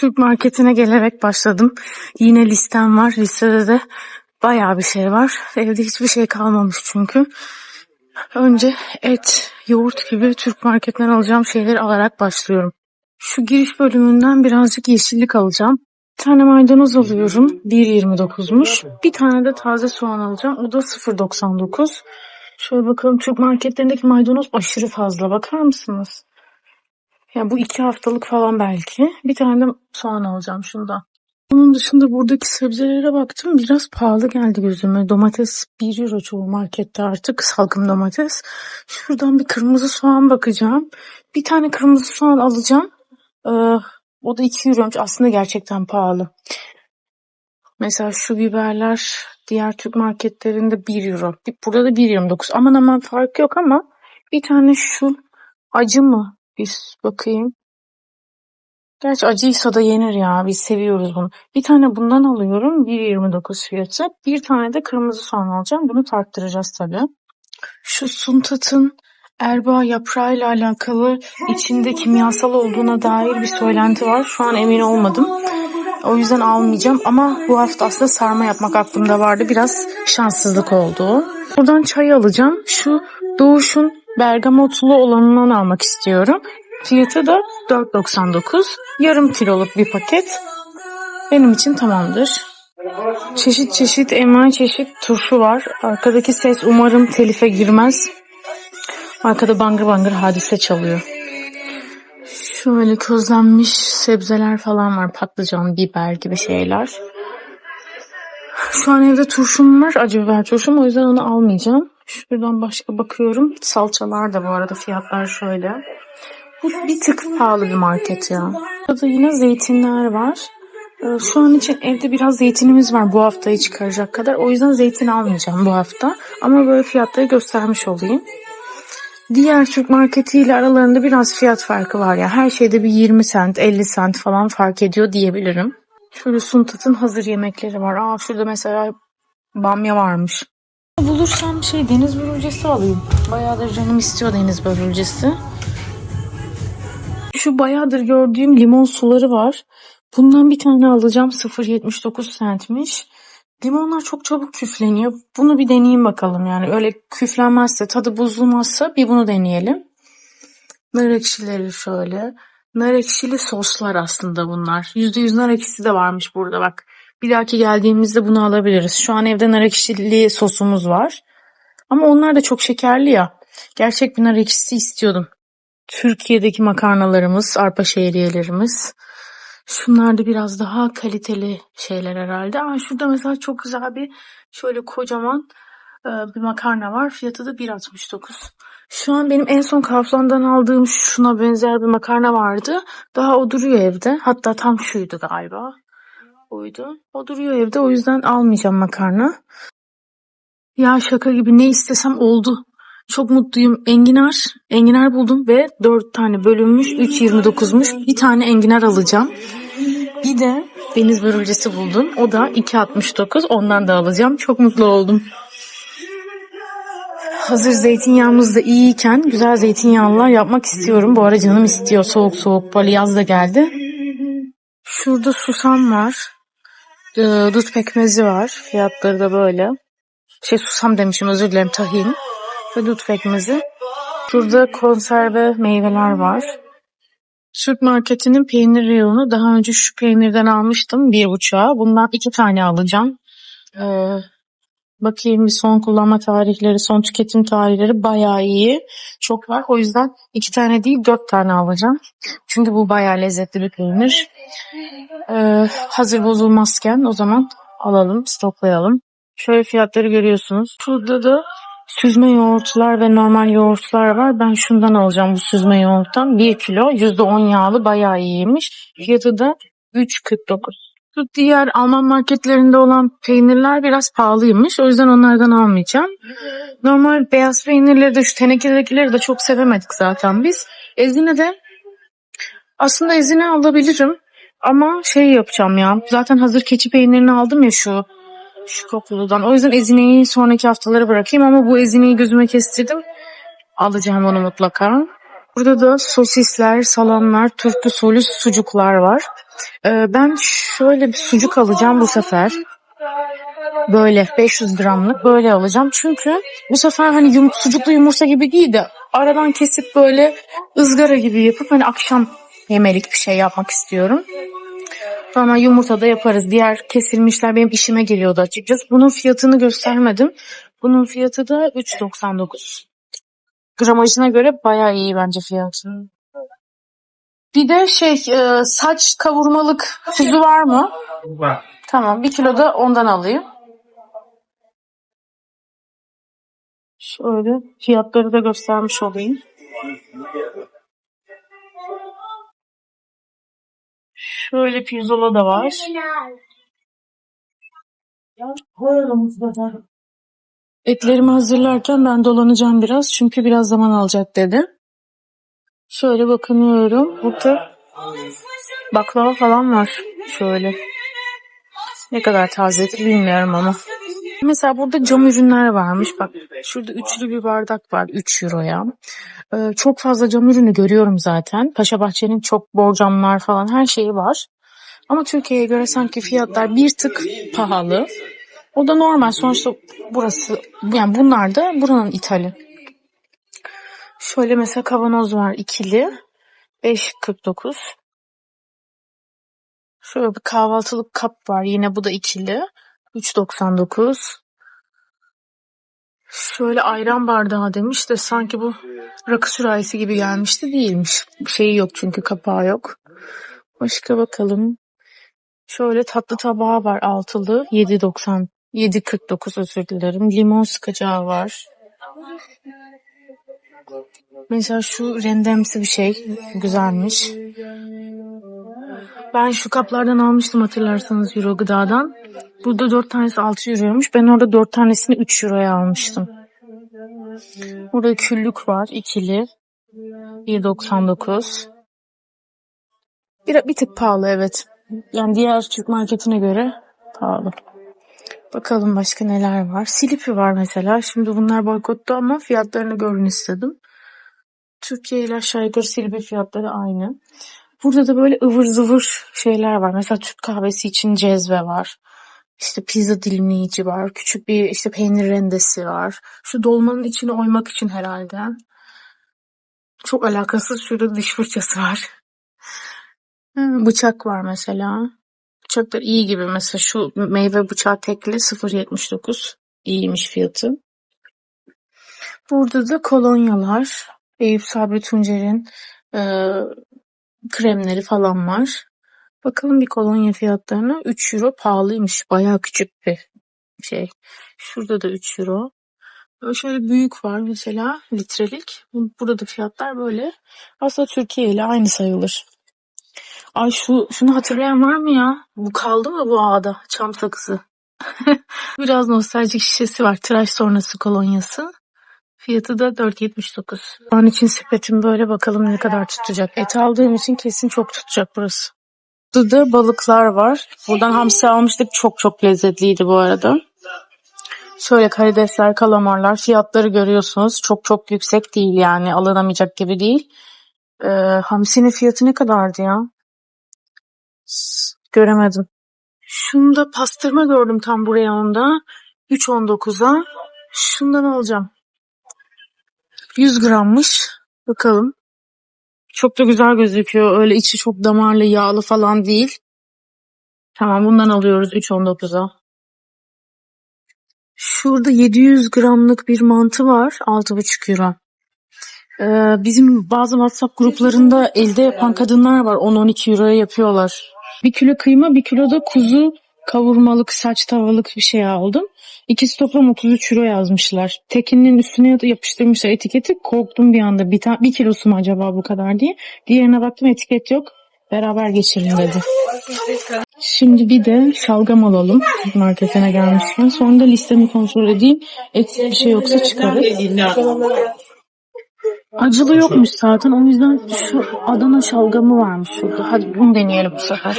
Türk marketine gelerek başladım. Yine listem var. Listede de bayağı bir şey var. Evde hiçbir şey kalmamış çünkü. Önce et, yoğurt gibi Türk marketinden alacağım şeyleri alarak başlıyorum. Şu giriş bölümünden birazcık yeşillik alacağım. Bir tane maydanoz alıyorum. 1.29'muş. Bir tane de taze soğan alacağım. O da 0.99. Şöyle bakalım Türk marketlerindeki maydanoz aşırı fazla. Bakar mısınız? Yani bu iki haftalık falan belki. Bir tane de soğan alacağım şundan. Onun dışında buradaki sebzelere baktım. Biraz pahalı geldi gözüme. Domates 1 euro çoğu markette artık. Salkım domates. Şuradan bir kırmızı soğan bakacağım. Bir tane kırmızı soğan alacağım. Ee, o da 2 euroymuş. Aslında gerçekten pahalı. Mesela şu biberler diğer Türk marketlerinde 1 euro. Burada da 1.29. Aman aman fark yok ama bir tane şu acı mı? Bir bakayım. Gerçi acıysa da yenir ya. Biz seviyoruz bunu. Bir tane bundan alıyorum. 1.29 fiyatı. Bir tane de kırmızı soğan alacağım. Bunu tarttıracağız tabii. Şu suntatın erbaa yaprağıyla alakalı içinde kimyasal olduğuna dair bir söylenti var. Şu an emin olmadım. O yüzden almayacağım ama bu hafta aslında sarma yapmak aklımda vardı. Biraz şanssızlık oldu. Buradan çay alacağım. Şu Doğuş'un bergamotlu olanından almak istiyorum. Fiyatı da 4.99. Yarım kiloluk bir paket. Benim için tamamdır. Çeşit çeşit envai çeşit turşu var. Arkadaki ses umarım telife girmez. Arkada bangır bangır hadise çalıyor. Şöyle közlenmiş sebzeler falan var. Patlıcan, biber gibi şeyler. Şu an evde turşum var. Acı biber turşum. O yüzden onu almayacağım. Şuradan başka bakıyorum. Salçalar da bu arada fiyatlar şöyle. Bu bir tık pahalı bir market ya. Burada yine zeytinler var. Ee, Şu an için evde biraz zeytinimiz var bu haftayı çıkaracak kadar. O yüzden zeytin almayacağım bu hafta. Ama böyle fiyatları göstermiş olayım. Diğer Türk marketiyle aralarında biraz fiyat farkı var ya. Her şeyde bir 20 sent, 50 sent falan fark ediyor diyebilirim. Şöyle Suntat'ın hazır yemekleri var. Aa şurada mesela bamya varmış. Bulursam şey deniz börülcesi alayım. Bayağıdır canım istiyor deniz börülcesi. Şu bayağıdır gördüğüm limon suları var. Bundan bir tane alacağım. 0.79 centmiş. Limonlar çok çabuk küfleniyor. Bunu bir deneyeyim bakalım yani. Öyle küflenmezse, tadı bozulmazsa bir bunu deneyelim. Nar ekşileri şöyle. Nar ekşili soslar aslında bunlar. %100 nar ekşisi de varmış burada bak. Bir dahaki geldiğimizde bunu alabiliriz. Şu an evde nar ekşili sosumuz var. Ama onlar da çok şekerli ya. Gerçek bir nar ekşisi istiyordum. Türkiye'deki makarnalarımız, arpa şehriyelerimiz. Şunlar da biraz daha kaliteli şeyler herhalde. Aa, şurada mesela çok güzel bir şöyle kocaman e, bir makarna var. Fiyatı da 1.69. Şu an benim en son Kaufland'dan aldığım şuna benzer bir makarna vardı. Daha o duruyor evde. Hatta tam şuydu galiba. Oydu. O duruyor evde. O yüzden almayacağım makarna. Ya şaka gibi ne istesem oldu. Çok mutluyum. Enginar. Enginar buldum ve 4 tane bölünmüş. 3.29'muş. Bir tane enginar alacağım. Bir de deniz börülcesi buldum. O da 2.69. Ondan da alacağım. Çok mutlu oldum. Hazır zeytinyağımız da iyiyken güzel zeytinyağlılar yapmak istiyorum. Bu ara canım istiyor. Soğuk soğuk böyle yaz da geldi. Şurada susam var. Ee, dut pekmezi var. Fiyatları da böyle. Şey susam demişim özür dilerim tahin. Ve dut pekmezi. Şurada konserve meyveler var. Türk marketinin peynir reyonu. Daha önce şu peynirden almıştım bir buçuğa. Bundan iki tane alacağım. Ee, bakayım bir son kullanma tarihleri, son tüketim tarihleri bayağı iyi. Çok var. O yüzden iki tane değil dört tane alacağım. Çünkü bu bayağı lezzetli bir peynir. Ee, hazır bozulmazken o zaman alalım, stoklayalım. Şöyle fiyatları görüyorsunuz. Şurada da süzme yoğurtlar ve normal yoğurtlar var. Ben şundan alacağım bu süzme yoğurttan. 1 kilo %10 yağlı bayağı iyiymiş. Fiyatı da 3.49. Diğer Alman marketlerinde olan peynirler biraz pahalıymış. O yüzden onlardan almayacağım. Normal beyaz peynirleri de şu tenekedekileri de çok sevemedik zaten biz. Ezine de aslında ezine alabilirim. Ama şey yapacağım ya. Zaten hazır keçi peynirini aldım ya şu şu kokuludan. O yüzden ezineyi sonraki haftalara bırakayım ama bu ezineyi gözüme kestirdim. Alacağım onu mutlaka. Burada da sosisler, salamlar, turp usulü sucuklar var. Ee, ben şöyle bir sucuk alacağım bu sefer. Böyle 500 gramlık böyle alacağım. Çünkü bu sefer hani yum, sucuklu yumurta gibi değil de aradan kesip böyle ızgara gibi yapıp hani akşam yemelik bir şey yapmak istiyorum. Sonra yumurta da yaparız. Diğer kesilmişler benim işime geliyordu açıkçası. Bunun fiyatını göstermedim. Bunun fiyatı da 3.99. Gramajına göre bayağı iyi bence fiyatı. Bir de şey e, saç kavurmalık kuzu var mı? Var. Tamam bir kilo da ondan alayım. Şöyle fiyatları da göstermiş olayım. Şöyle pirzola da var. Etlerimi hazırlarken ben dolanacağım biraz çünkü biraz zaman alacak dedi. Şöyle bakınıyorum. Burada baklava falan var. Şöyle. Ne kadar tazedir bilmiyorum ama. Mesela burada cam ürünler varmış. Bak şurada üçlü bir bardak var 3 euroya. Ee, çok fazla cam ürünü görüyorum zaten. Paşa Bahçe'nin çok bol camlar falan her şeyi var. Ama Türkiye'ye göre sanki fiyatlar bir tık pahalı. O da normal. Sonuçta burası yani bunlar da buranın ithali. Şöyle mesela kavanoz var ikili. 5.49. Şöyle bir kahvaltılık kap var. Yine bu da ikili. 3.99. Şöyle ayran bardağı demiş de sanki bu rakı sürahisi gibi gelmişti değilmiş. Şeyi yok çünkü kapağı yok. Başka bakalım. Şöyle tatlı tabağı var altılı 7.90 7.49 özür dilerim. Limon sıkacağı var. Mesela şu rendemsi bir şey güzelmiş. Ben şu kaplardan almıştım hatırlarsanız Euro Gıda'dan. Burada 4 tanesi 6 Euro'ymuş. Ben orada 4 tanesini 3 Euro'ya almıştım. Burada küllük var ikili. 1.99. Bir, bir tık pahalı evet. Yani diğer Türk marketine göre pahalı. Bakalım başka neler var. Silipi var mesela. Şimdi bunlar boykottu ama fiyatlarını görün istedim. Türkiye ile aşağı yukarı Silipi fiyatları aynı. Burada da böyle ıvır zıvır şeyler var. Mesela Türk kahvesi için cezve var. İşte pizza dilimleyici var. Küçük bir işte peynir rendesi var. Şu dolmanın içine oymak için herhalde. Çok alakasız şurada diş fırçası var. Hı, Bıçak var mesela. Bıçaklar iyi gibi. Mesela şu meyve bıçağı tekli 0.79. İyiymiş fiyatı. Burada da kolonyalar. Eyüp Sabri Tuncer'in e, kremleri falan var. Bakalım bir kolonya fiyatlarına. 3 euro pahalıymış. Bayağı küçük bir şey. Şurada da 3 euro. Böyle şöyle büyük var mesela litrelik. Bu- Burada da fiyatlar böyle. Aslında Türkiye ile aynı sayılır. Ay şu şunu hatırlayan var mı ya? Bu kaldı mı bu ağda? Çam sakızı. Biraz nostaljik şişesi var. Tıraş sonrası kolonyası. Fiyatı da 4.79. Şu an için sepetim böyle bakalım ne kadar tutacak. Et aldığım için kesin çok tutacak burası. Burada da balıklar var. Buradan hamsi almıştık. Çok çok lezzetliydi bu arada. Şöyle karidesler, kalamarlar. Fiyatları görüyorsunuz. Çok çok yüksek değil yani. Alınamayacak gibi değil. Ee, hamsinin fiyatı ne kadardı ya? Göremedim. Şunda pastırma gördüm tam bu reyonda. 3.19'a. Şundan alacağım. 100 grammış. Bakalım. Çok da güzel gözüküyor. Öyle içi çok damarlı, yağlı falan değil. Tamam bundan alıyoruz 3.19'a. Şurada 700 gramlık bir mantı var. 6,5 euro. Ee, bizim bazı WhatsApp gruplarında elde yapan kadınlar var. 10-12 euroya yapıyorlar. Bir kilo kıyma, bir kilo da kuzu kavurmalık, saç tavalık bir şey aldım. İkisi toplam 33 euro yazmışlar. Tekinin üstüne yapıştırmışlar etiketi. Korktum bir anda. Bir, bir kilosu mu acaba bu kadar diye. Diğerine baktım etiket yok. Beraber geçelim dedi. Şimdi bir de şalgam alalım marketine gelmişken. Sonra da listemi kontrol edeyim. Eksik bir şey yoksa çıkarız. Acılı yokmuş zaten. O yüzden şu Adana şalgamı varmış şurada. Hadi bunu deneyelim bu sefer.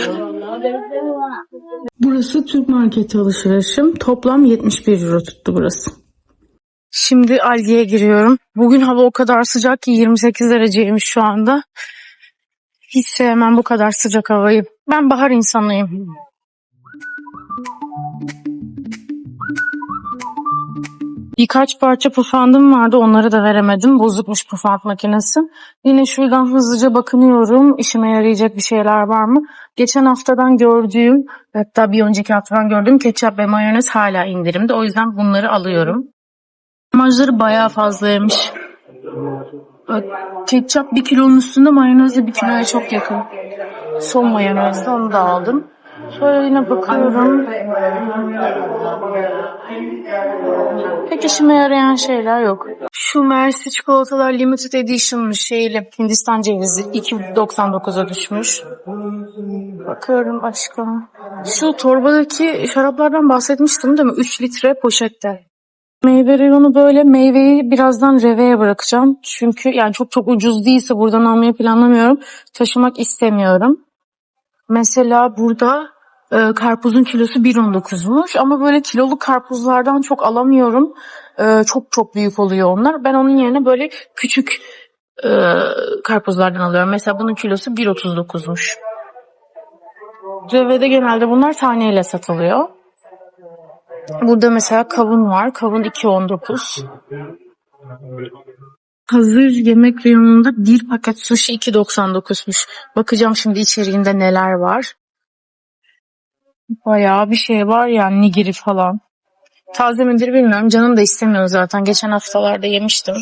Burası Türk marketi alışverişim. Toplam 71 euro tuttu burası. Şimdi Aldi'ye giriyorum. Bugün hava o kadar sıcak ki 28 dereceymiş şu anda. Hiç sevmem bu kadar sıcak havayı. Ben bahar insanıyım. Birkaç parça pufandım vardı onları da veremedim. Bozukmuş pufant makinesi. Yine şuradan hızlıca bakınıyorum. İşime yarayacak bir şeyler var mı? Geçen haftadan gördüğüm hatta bir önceki haftadan gördüğüm ketçap ve mayonez hala indirimde. O yüzden bunları alıyorum. Amacları bayağı fazlaymış. Ketçap bir kilonun üstünde mayonez de bir kiloya çok yakın. Son mayonezde onu da aldım. Şöyle yine bakıyorum. Pek işime yarayan şeyler yok. Şu Mersi çikolatalar limited edition'mış şeyle Hindistan cevizi 2.99'a düşmüş. Bakıyorum başka. Şu torbadaki şaraplardan bahsetmiştim değil mi? 3 litre poşette. Meyve reyonu böyle meyveyi birazdan reveye bırakacağım. Çünkü yani çok çok ucuz değilse buradan almayı planlamıyorum. Taşımak istemiyorum. Mesela burada e, karpuzun kilosu 1.19'muş ama böyle kiloluk karpuzlardan çok alamıyorum. E, çok çok büyük oluyor onlar. Ben onun yerine böyle küçük e, karpuzlardan alıyorum. Mesela bunun kilosu 1.39'muş. Revede genelde bunlar taneyle satılıyor. Burada mesela kavun var. Kavun 2.19. Hazır yemek reyonunda bir paket sushi 2.99'muş. Bakacağım şimdi içeriğinde neler var. Bayağı bir şey var yani nigiri falan. Taze midir bilmiyorum. Canım da istemiyor zaten. Geçen haftalarda yemiştim.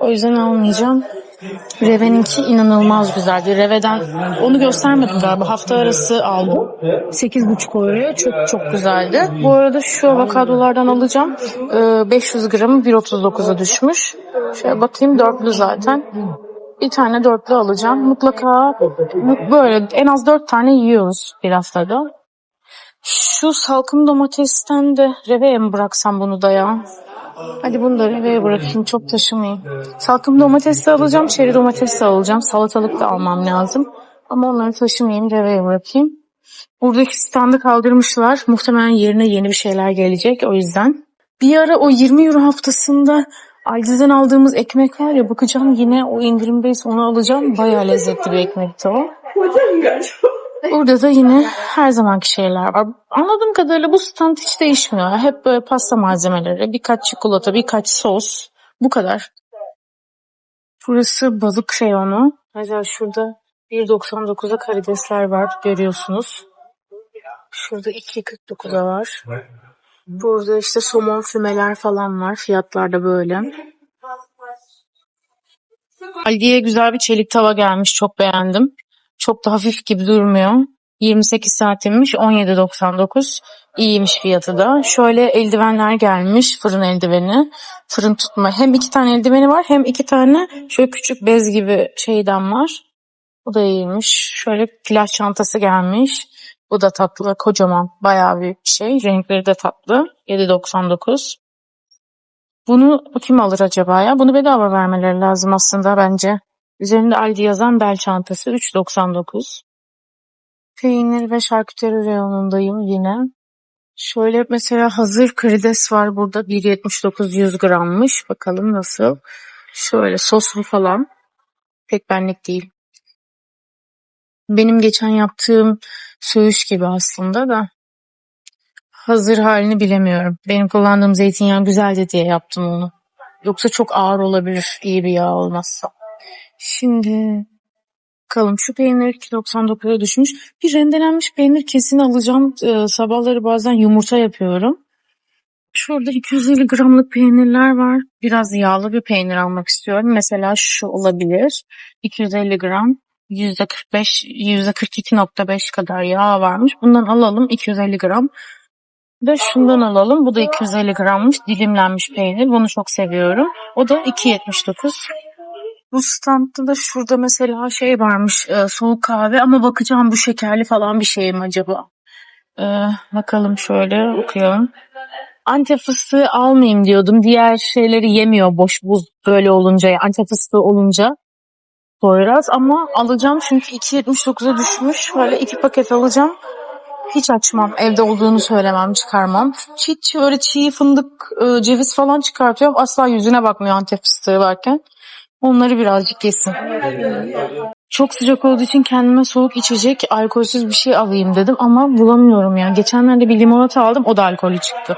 O yüzden almayacağım. Reve'ninki inanılmaz güzeldi. Reve'den onu göstermedim galiba. Hafta arası aldım. 8,5 euroya. Çok çok güzeldi. Bu arada şu avokadolardan alacağım. Ee, 500 gramı 1.39'a düşmüş. Şöyle bakayım dörtlü zaten. Bir tane dörtlü alacağım. Mutlaka böyle en az dört tane yiyoruz bir haftada. Şu salkım domatesten de reveye mi bıraksam bunu da ya? Hadi bunu da reveye bırakayım çok taşımayayım. Salkım domates de alacağım, çeri domates de alacağım. Salatalık da almam lazım. Ama onları taşımayayım, reveye bırakayım. Buradaki standı kaldırmışlar. Muhtemelen yerine yeni bir şeyler gelecek o yüzden. Bir ara o 20 euro haftasında Aldi'den aldığımız ekmek var ya bakacağım yine o indirimdeyse onu alacağım. Bayağı lezzetli bir ekmekti o. Burada da yine her zamanki şeyler var. Anladığım kadarıyla bu stand hiç değişmiyor. Hep böyle pasta malzemeleri, birkaç çikolata, birkaç sos. Bu kadar. Burası balık reyonu. Mesela şurada 1.99'a karidesler var görüyorsunuz. Şurada 2.49'a var. Burada işte somon fümeler falan var. Fiyatlar da böyle. Aldi'ye güzel bir çelik tava gelmiş. Çok beğendim. Çok da hafif gibi durmuyor. 28 santimmiş 17.99. İyiymiş fiyatı da. Şöyle eldivenler gelmiş. Fırın eldiveni. Fırın tutma. Hem iki tane eldiveni var hem iki tane şöyle küçük bez gibi şeyden var. Bu da iyiymiş. Şöyle plaj çantası gelmiş. Bu da tatlı. Kocaman. Bayağı büyük bir şey. Renkleri de tatlı. 7.99. Bunu kim alır acaba ya? Bunu bedava vermeleri lazım aslında bence. Üzerinde Aldi yazan bel çantası 3.99. Peynir ve şarküteri reyonundayım yine. Şöyle mesela hazır karides var burada 1.79 100 grammış. Bakalım nasıl. Şöyle soslu falan. Pek benlik değil. Benim geçen yaptığım söğüş gibi aslında da. Hazır halini bilemiyorum. Benim kullandığım zeytinyağı güzeldi diye yaptım onu. Yoksa çok ağır olabilir iyi bir yağ olmazsa. Şimdi bakalım şu peynir 2.99'a düşmüş. Bir rendelenmiş peynir kesin alacağım. Ee, sabahları bazen yumurta yapıyorum. Şurada 250 gramlık peynirler var. Biraz yağlı bir peynir almak istiyorum. Mesela şu olabilir. 250 gram. %45, %42.5 kadar yağ varmış. Bundan alalım 250 gram. Ve şundan alalım. Bu da 250 grammış. Dilimlenmiş peynir. Bunu çok seviyorum. O da 2.79. Bu standta da şurada mesela şey varmış. e, soğuk kahve ama bakacağım bu şekerli falan bir şey mi acaba? E, bakalım şöyle okuyalım. Antep fıstığı almayayım diyordum. Diğer şeyleri yemiyor boş buz böyle olunca. Yani Antep fıstığı olunca. Poyraz ama alacağım çünkü 2.79'a düşmüş. Böyle iki paket alacağım. Hiç açmam. Evde olduğunu söylemem, çıkarmam. Hiç öyle çiğ fındık, e, ceviz falan çıkartıyorum. Asla yüzüne bakmıyor Antep fıstığı varken. Onları birazcık yesin. Çok sıcak olduğu için kendime soğuk içecek, alkolsüz bir şey alayım dedim ama bulamıyorum yani. Geçenlerde bir limonata aldım, o da alkollü çıktı.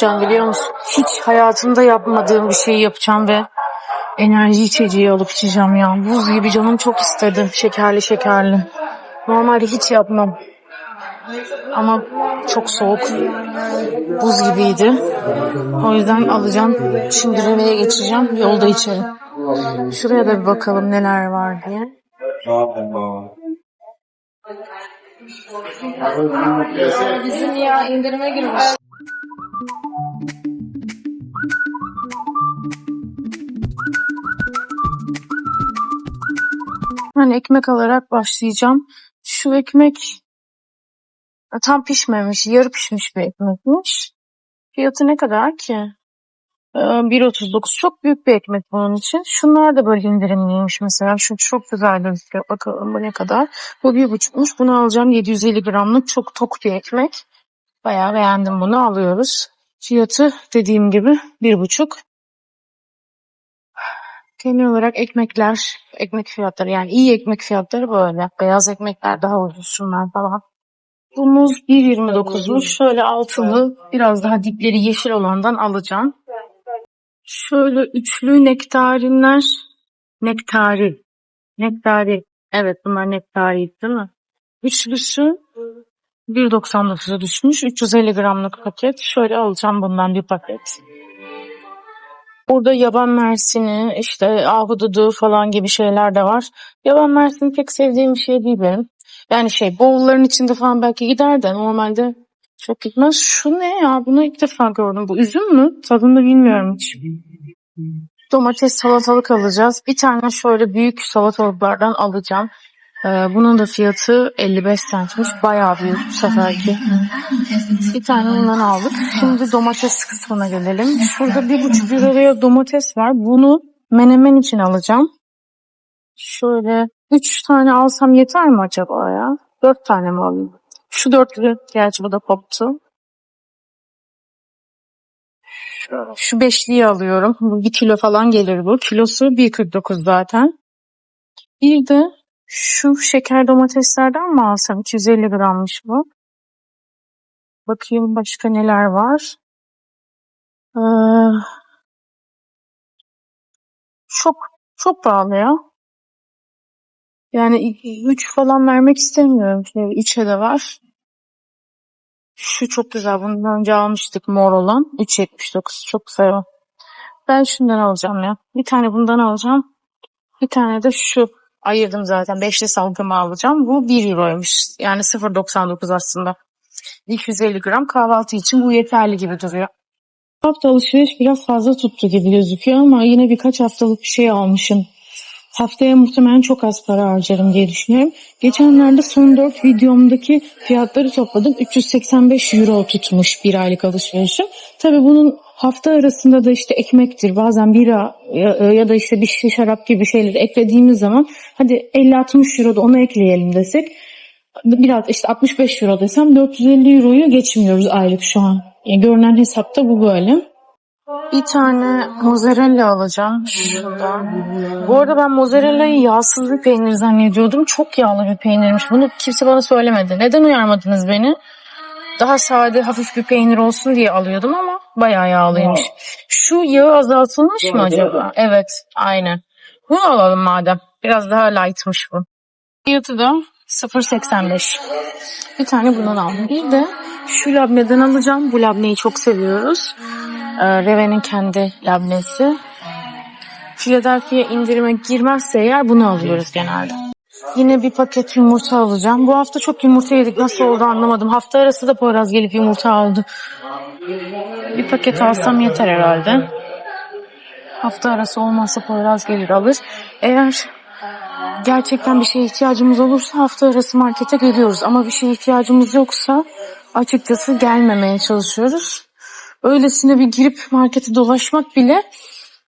Şu an biliyor musun? Hiç hayatımda yapmadığım bir şeyi yapacağım ve enerji içeceği alıp içeceğim ya. Buz gibi canım çok istedi. Şekerli şekerli. Normalde hiç yapmam. Ama çok soğuk. Buz gibiydi. O yüzden alacağım. Şimdi reveye geçeceğim. Yolda içerim. Şuraya da bir bakalım neler var diye. Bizim ya indirime girmiş. Ben ekmek alarak başlayacağım. Şu ekmek e, tam pişmemiş, yarı pişmiş bir ekmekmiş. Fiyatı ne kadar ki? Ee, 1.39 çok büyük bir ekmek bunun için. Şunlar da böyle indirimliymiş mesela. Şu çok güzel gözüküyor. Bakalım bu ne kadar. Bu bir buçukmuş. Bunu alacağım 750 gramlık çok tok bir ekmek. Bayağı beğendim bunu alıyoruz. Fiyatı dediğim gibi bir buçuk. Genel olarak ekmekler, ekmek fiyatları yani iyi ekmek fiyatları böyle. Beyaz ekmekler daha ucuz şunlar falan. Bu muz 1.29'muş. Şöyle altılı biraz daha dipleri yeşil olandan alacağım. Şöyle üçlü nektarinler. Nektari. Nektari. Evet bunlar nektari değil mi? Üçlüsü 1.99'a düşmüş. 350 gramlık paket. Şöyle alacağım bundan bir paket. Burada yaban mersini, işte ahududu falan gibi şeyler de var. Yaban mersini pek sevdiğim bir şey değil benim. Yani şey bowl'ların içinde falan belki gider de normalde çok gitmez. Şu ne ya? Bunu ilk defa gördüm. Bu üzüm mü? Tadını bilmiyorum hiç. Domates salatalık alacağız. Bir tane şöyle büyük salatalıklardan alacağım. Ee, bunun da fiyatı 55 centmiş. Bayağı büyük bu seferki. Bir tane bundan aldık. Şimdi domates kısmına gelelim. Şurada bir buçuk liraya domates var. Bunu menemen için alacağım. Şöyle üç tane alsam yeter mi acaba ya? Dört tane mi alayım? Şu dört lira. Gerçi bu da koptu. Şöyle, Şu beşliği alıyorum. Bir kilo falan gelir bu. Kilosu 1.49 zaten. Bir de şu şeker domateslerden mi alsam? 250 grammış bu. Bakayım başka neler var. Ee, çok çok pahalı ya. Yani 3 falan vermek istemiyorum. Şey, içe de var. Şu çok güzel. Bundan önce almıştık mor olan. 3.79. Çok güzel. o. Ben şundan alacağım ya. Bir tane bundan alacağım. Bir tane de şu. Ayırdım zaten. Beşli salgımı alacağım. Bu 1 euroymuş. Yani 0.99 aslında. 250 gram kahvaltı için bu yeterli gibi duruyor. Hafta alışveriş biraz fazla tuttu gibi gözüküyor ama yine birkaç haftalık bir şey almışım. Haftaya muhtemelen çok az para harcarım diye düşünüyorum. Geçenlerde son 4 videomdaki fiyatları topladım. 385 euro tutmuş bir aylık alışverişim. Tabii bunun hafta arasında da işte ekmektir, bazen bira ya, da işte bir şişe şarap gibi şeyleri eklediğimiz zaman hadi 50-60 euro da ona ekleyelim desek biraz işte 65 euro desem 450 euroyu geçmiyoruz aylık şu an. Yani görünen hesapta bu böyle. Bir tane mozzarella alacağım şuradan. Bu arada ben mozzarella'yı yağsız bir peynir zannediyordum. Çok yağlı bir peynirmiş. Bunu kimse bana söylemedi. Neden uyarmadınız beni? Daha sade, hafif bir peynir olsun diye alıyordum ama bayağı yağlıymış. Şu yağı azaltılmış mı acaba? Evet, aynen. Bunu alalım madem. Biraz daha lightmış bu. Fiyatı da 0.85. Bir tane bundan aldım. Bir de şu labneden alacağım. Bu labneyi çok seviyoruz. Ee, Reve'nin kendi labnesi. Philadelphia indirime girmezse eğer bunu alıyoruz genelde. Yine bir paket yumurta alacağım. Bu hafta çok yumurta yedik. Nasıl oldu anlamadım. Hafta arası da Poyraz gelip yumurta aldı. Bir paket alsam yeter herhalde. Hafta arası olmazsa Poyraz gelir alır. Eğer gerçekten bir şeye ihtiyacımız olursa hafta arası markete geliyoruz. Ama bir şeye ihtiyacımız yoksa açıkçası gelmemeye çalışıyoruz. Öylesine bir girip markete dolaşmak bile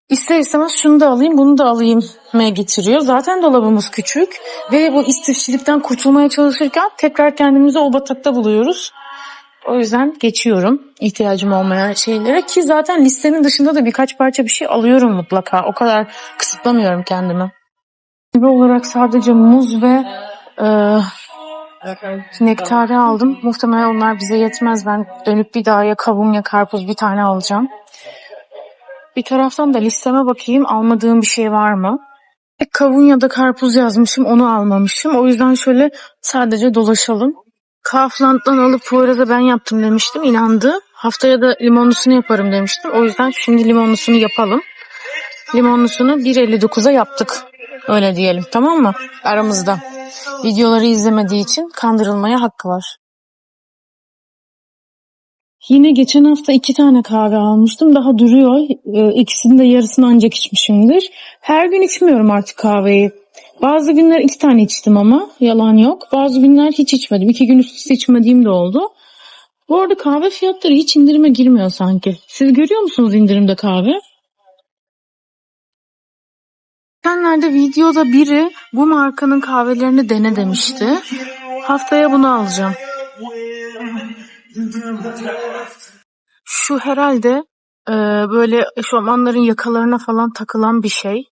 ister istemez şunu da alayım bunu da alayım me getiriyor. Zaten dolabımız küçük ve bu istifçilikten kurtulmaya çalışırken tekrar kendimizi o batakta buluyoruz. O yüzden geçiyorum ihtiyacım olmayan şeylere ki zaten listenin dışında da birkaç parça bir şey alıyorum mutlaka. O kadar kısıtlamıyorum kendimi. Meyve olarak sadece muz ve e, nektarı aldım. Muhtemelen onlar bize yetmez. Ben dönüp bir daha ya kavun ya karpuz bir tane alacağım. Bir taraftan da listeme bakayım almadığım bir şey var mı? E, Kavun ya da karpuz yazmışım onu almamışım. O yüzden şöyle sadece dolaşalım. Kaufland'dan alıp Poyraz'a ben yaptım demiştim. inandı. Haftaya da limonlusunu yaparım demiştim. O yüzden şimdi limonlusunu yapalım. Limonlusunu 1.59'a yaptık. Öyle diyelim tamam mı? Aramızda. Videoları izlemediği için kandırılmaya hakkı var. Yine geçen hafta iki tane kahve almıştım. Daha duruyor. Ee, İkisinin de yarısını ancak içmişimdir. Her gün içmiyorum artık kahveyi. Bazı günler iki tane içtim ama yalan yok. Bazı günler hiç içmedim. İki gün üst üste içmediğim de oldu. Bu arada kahve fiyatları hiç indirime girmiyor sanki. Siz görüyor musunuz indirimde kahve? Geçenlerde videoda biri bu markanın kahvelerini dene demişti. Haftaya bunu alacağım. Şu herhalde e, böyle eşofmanların yakalarına falan takılan bir şey.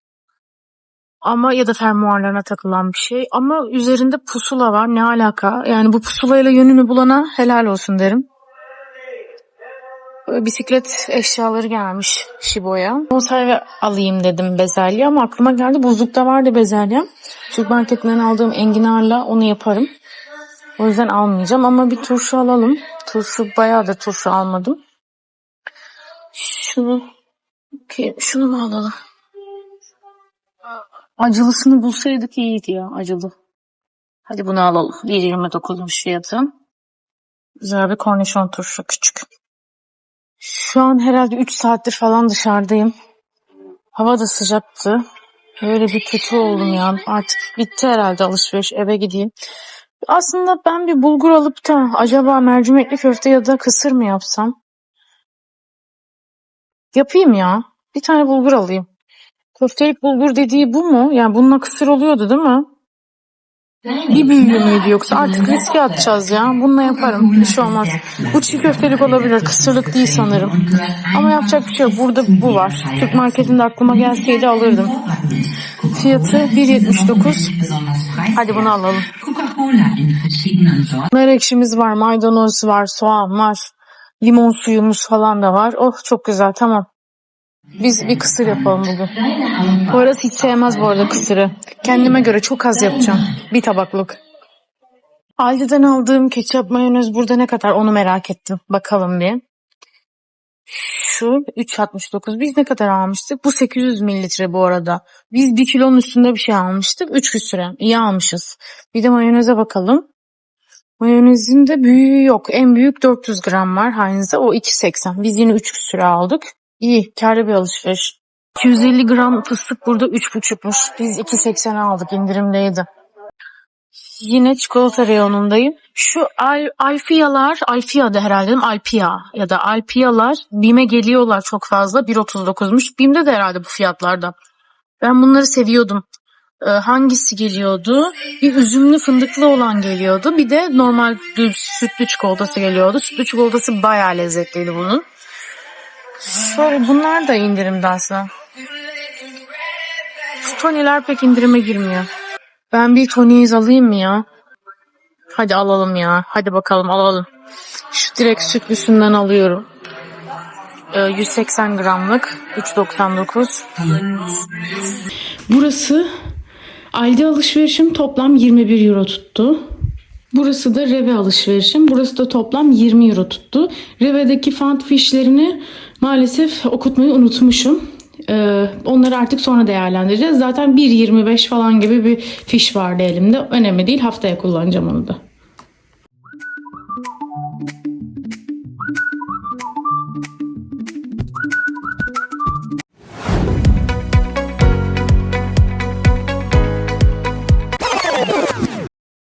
Ama ya da fermuarlarına takılan bir şey. Ama üzerinde pusula var. Ne alaka? Yani bu pusulayla yönünü bulana helal olsun derim. Bisiklet eşyaları gelmiş Şibo'ya. Konserve alayım dedim bezelye ama aklıma geldi buzlukta vardı bezelye. Türk marketinden aldığım enginarla onu yaparım. O yüzden almayacağım ama bir turşu alalım. Turşu bayağı da turşu almadım. Şunu şunu mu alalım? Acılısını bulsaydık iyiydi ya acılı. Hadi bunu alalım. 1.29'muş fiyatı. Güzel bir kornişon turşu küçük. Şu an herhalde 3 saattir falan dışarıdayım. Hava da sıcaktı. Böyle bir kötü oldum ya. Artık bitti herhalde alışveriş. Eve gideyim. Aslında ben bir bulgur alıp da acaba mercimekli köfte ya da kısır mı yapsam? Yapayım ya. Bir tane bulgur alayım. Köftelik bulgur dediği bu mu? Yani bununla kısır oluyordu değil mi? Bir büyüğü müydü yoksa? Artık riske atacağız ya. Bununla yaparım. Bir şey olmaz. Bu çiğ köftelik olabilir. Kısırlık değil sanırım. Ama yapacak bir şey yok. Burada bu var. Türk marketinde aklıma gelseydi alırdım. Fiyatı 1.79. Hadi bunu alalım. Nar ekşimiz var, maydanoz var, soğan var, limon suyumuz falan da var. Oh çok güzel tamam. Biz bir kısır yapalım bugün. Bu arada hiç sevmez bu arada kısırı. Kendime göre çok az yapacağım. Bir tabaklık. Aldi'den aldığım ketçap mayonez burada ne kadar onu merak ettim. Bakalım bir. Şu 3.69. Biz ne kadar almıştık? Bu 800 mililitre bu arada. Biz 1 kilonun üstünde bir şey almıştık. 3 küsüre. İyi almışız. Bir de mayoneze bakalım. Mayonezin de büyüğü yok. En büyük 400 gram var Heinz'de. O 2.80. Biz yine 3 küsüre aldık. İyi. Kârlı bir alışveriş. 250 gram fıstık burada 3.5'muş. Biz 2.80 aldık. indirimdeydi. Yine çikolata reyonundayım. Şu al, Alfiyalar, Alfiya'da herhalde değil mi? Alpia ya da Alpiyalar BİM'e geliyorlar çok fazla. 1.39'muş. BİM'de de herhalde bu fiyatlarda. Ben bunları seviyordum. Ee, hangisi geliyordu? Bir üzümlü fındıklı olan geliyordu. Bir de normal düz sütlü çikolatası geliyordu. Sütlü çikolatası bayağı lezzetliydi bunun. Şöyle bunlar da indirimde aslında. Şu toniler pek indirime girmiyor. Ben bir toniyiz alayım mı ya? Hadi alalım ya. Hadi bakalım alalım. Şu direkt sütlüsünden alıyorum. Ee, 180 gramlık. 3.99. Burası Aldi alışverişim toplam 21 euro tuttu. Burası da Reve alışverişim. Burası da toplam 20 euro tuttu. Reve'deki font fişlerini maalesef okutmayı unutmuşum. Ee, onları artık sonra değerlendireceğiz. Zaten 1.25 falan gibi bir fiş vardı elimde. Önemli değil. Haftaya kullanacağım onu da.